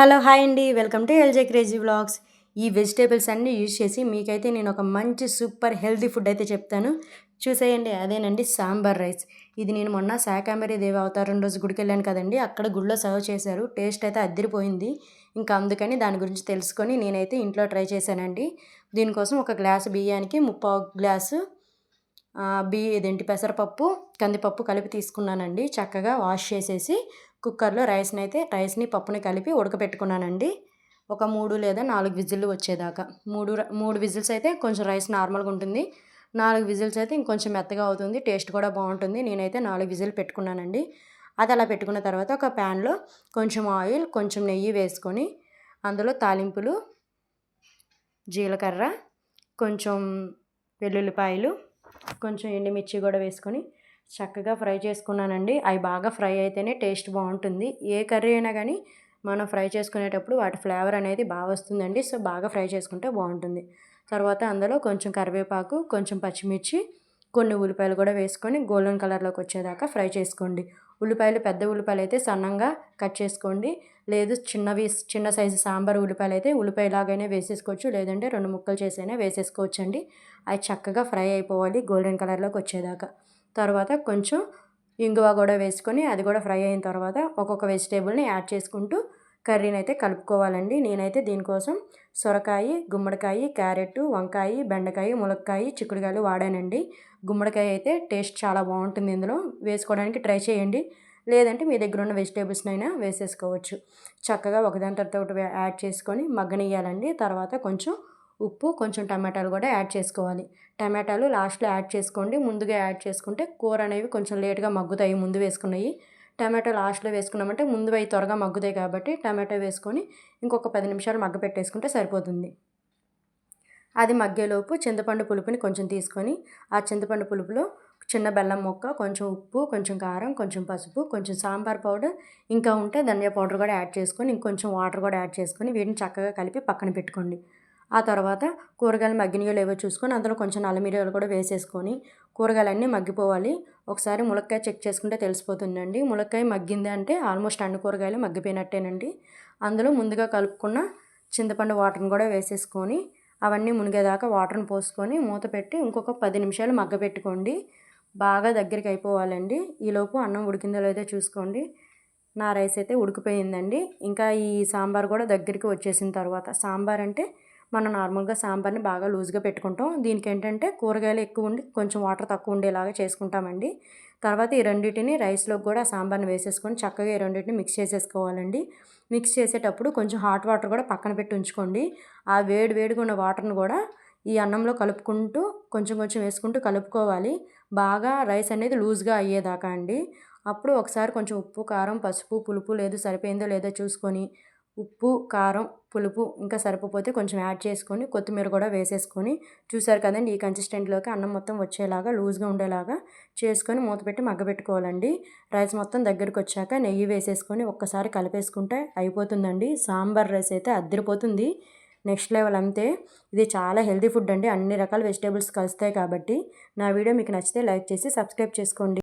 Hello hi అండి. Welcome to LJ crazy vlogs. ఈ vegetables అన్నీ యూజ్ చేసి మీకైతే నేను ఒక మంచి సూపర్ హెల్తీ ఫుడ్ అయితే చెప్తాను. చూసేయండి అదేనండి సాంబార్ రైస్. ఇది నేను మొన్న శాకాంబరి దేవి అవతారం రోజు గుడికి వెళ్ళాను కదండి. అక్కడ గుడిలో సర్వ్ చేశారు. టేస్ట్ అయితే అద్దరిపోయింది. ఇంకా అందుకని దాని గురించి తెలుసుకొని నేనైతే ఇంట్లో ట్రై చేశానండి. దీనికోసం ఒక గ్లాసు బియ్యానికి ముప్పావు గ్లాసు బియ్య ఇదేంటి పెసరపప్పు కందిపప్పు కలిపి తీసుకున్నానండి. చక్కగా వాష్ చేసేసి కుక్కర్లో రైస్ని అయితే రైస్ని పప్పుని కలిపి ఉడకపెట్టుకున్నానండి. ఒక మూడు లేదా నాలుగు విజిల్లు వచ్చేదాకా. మూడు మూడు విజిల్స్ అయితే కొంచెం రైస్ నార్మల్గా ఉంటుంది. నాలుగు విజిల్స్ అయితే ఇంకొంచెం మెత్తగా అవుతుంది టేస్ట్ కూడా బాగుంటుంది. నేనైతే నాలుగు విజిల్ పెట్టుకున్నానండి. అది అలా పెట్టుకున్న తర్వాత ఒక ప్యాన్లో కొంచెం ఆయిల్ కొంచెం నెయ్యి వేసుకొని అందులో తాలింపులు జీలకర్ర కొంచెం వెల్లుల్లిపాయలు కొంచెం ఎండుమిర్చి కూడా వేసుకొని చక్కగా ఫ్రై చేసుకున్నానండి. అవి బాగా ఫ్రై అయితేనే టేస్ట్ బాగుంటుంది. ఏ కర్రీ అయినా కానీ మనం ఫ్రై చేసుకునేటప్పుడు వాటి ఫ్లేవర్ అనేది బాగా వస్తుందండి. సో బాగా ఫ్రై చేసుకుంటే బాగుంటుంది. తర్వాత అందులో కొంచెం కరివేపాకు కొంచెం పచ్చిమిర్చి కొన్ని ఉల్లిపాయలు కూడా వేసుకొని గోల్డెన్ కలర్లోకి వచ్చేదాకా ఫ్రై చేసుకోండి. ఉల్లిపాయలు పెద్ద ఉల్లిపాయలు అయితే సన్నంగా కట్ చేసుకోండి. లేదు చిన్నవి చిన్న సైజు సాంబార్ ఉల్లిపాయలు అయితే ఉల్లిపాయలాగైనా వేసేసుకోవచ్చు. లేదంటే రెండు ముక్కలు చేసైనా వేసేసుకోవచ్చు అండి అవి చక్కగా ఫ్రై అయిపోవాలి గోల్డెన్ కలర్లోకి వచ్చేదాకా. తర్వాత కొంచెం ఇంగువ కూడా వేసుకొని అది కూడా ఫ్రై అయిన తర్వాత ఒక్కొక్క వెజిటేబుల్ని యాడ్ చేసుకుంటూ కర్రీని అయితే కలుపుకోవాలండి. నేనైతే దీనికోసం సొరకాయ గుమ్మడికాయ క్యారెట్ వంకాయ బెండకాయ ములక్కాయ చిక్కుడుకాయలు వాడానండి. గుమ్మడికాయ అయితే టేస్ట్ చాలా బాగుంటుంది ఇందులో. వేసుకోవడానికి ట్రై చేయండి. లేదంటే మీ దగ్గర ఉన్న వెజిటేబుల్స్నైనా వేసేసుకోవచ్చు. చక్కగా ఒకదాని తర్వాత ఒకటి యాడ్ చేసుకొని మగ్గనియాలండి తర్వాత కొంచెం ఉప్పు కొంచెం టమాటాలు కూడా యాడ్ చేసుకోవాలి. టమాటాలు లాస్ట్లో యాడ్ చేసుకోండి. ముందుగా యాడ్ చేసుకుంటే కూర అనేవి కొంచెం లేట్గా మగ్గుతాయి. ముందు వేసుకున్నాయి టమాటో లాస్ట్లో వేసుకున్నామంటే ముందు అవి త్వరగా మగ్గుతాయి కాబట్టి టమాటో వేసుకొని ఇంకొక పది నిమిషాలు మగ్గ పెట్టేసుకుంటే సరిపోతుంది. అది మగ్గేలోపు చింతపండు పులుపుని కొంచెం తీసుకొని ఆ చింతపండు పులుపులో చిన్న బెల్లం ముక్క కొంచెం ఉప్పు కొంచెం కారం కొంచెం పసుపు కొంచెం సాంబార్ పౌడర్ ఇంకా ఉంటే ధనియా పౌడర్ కూడా యాడ్ చేసుకొని ఇంకొంచెం వాటర్ కూడా యాడ్ చేసుకొని వీటిని చక్కగా కలిపి పక్కన పెట్టుకోండి. ఆ తర్వాత కూరగాయలు మగ్గినయో లేవో చూసుకొని అందులో కొంచెం నల్లమిరియాలు కూడా వేసేసుకొని కూరగాయలన్నీ మగ్గిపోవాలి. ఒకసారి ములక్కాయ చెక్ చేసుకుంటే తెలిసిపోతుందండి. ములక్కాయ మగ్గింది అంటే ఆల్మోస్ట్ అన్ని కూరగాయలు మగ్గిపోయినట్టేనండి. అందులో ముందుగా కలుపుకున్న చింతపండు వాటర్ని కూడా వేసేసుకొని అవన్నీ మునిగేదాకా వాటర్ని పోసుకొని మూత పెట్టి ఇంకొక పది నిమిషాలు మగ్గపెట్టుకోండి బాగా దగ్గరికి అయిపోవాలండి. ఈలోపు అన్నం ఉడికిందో లేదో చూసుకోండి. నా రైస్ అయితే ఉడికిపోయిందండి. ఇంకా ఈ సాంబార్ కూడా దగ్గరికి వచ్చేసిన తర్వాత సాంబార్ అంటే మనం నార్మల్గా సాంబార్ని బాగా లూజ్గా పెట్టుకుంటాం. దీనికి ఏంటంటే కూరగాయలు ఎక్కువ ఉండి కొంచెం వాటర్ తక్కువ ఉండేలాగా చేసుకుంటామండి. తర్వాత ఈ రెండింటిని రైస్లోకి కూడా సాంబార్ని వేసేసుకొని చక్కగా ఈ రెండింటిని మిక్స్ చేసేసుకోవాలండి. మిక్స్ చేసేటప్పుడు కొంచెం హాట్ వాటర్ కూడా పక్కన పెట్టి ఉంచుకోండి. ఆ వేడి వేడిగా ఉన్న వాటర్ని కూడా ఈ అన్నంలో కలుపుకుంటూ కొంచెం కొంచెం వేసుకుంటూ కలుపుకోవాలి. బాగా రైస్ అనేది లూజ్గా అయ్యేదాకా అండి. అప్పుడు ఒకసారి కొంచెం ఉప్పు కారం పసుపు పులుపు లేదు సరిపోయిందో లేదో చూసుకొని ఉప్పు కారం పులుపు ఇంకా సరిపోతే కొంచెం యాడ్ చేసుకొని కొత్తిమీర కూడా వేసేసుకొని చూసారు కదండి ఈ కన్సిస్టెంట్లోకి అన్నం మొత్తం వచ్చేలాగా లూజ్గా ఉండేలాగా చేసుకొని మూత పెట్టి మగ్గబెట్టుకోవాలండి. రైస్ మొత్తం దగ్గరికి వచ్చాక నెయ్యి వేసేసుకొని ఒక్కసారి కలిపేసుకుంటే అయిపోతుందండి. సాంబార్ రైస్ అయితే అద్దరిపోతుంది. నెక్స్ట్ లెవెల్ అంతే. ఇది చాలా హెల్తీ ఫుడ్ అండి. అన్ని రకాల వెజిటేబుల్స్ కలుస్తాయి కాబట్టి నా వీడియో మీకు నచ్చితే లైక్ చేసి సబ్స్క్రైబ్ చేసుకోండి.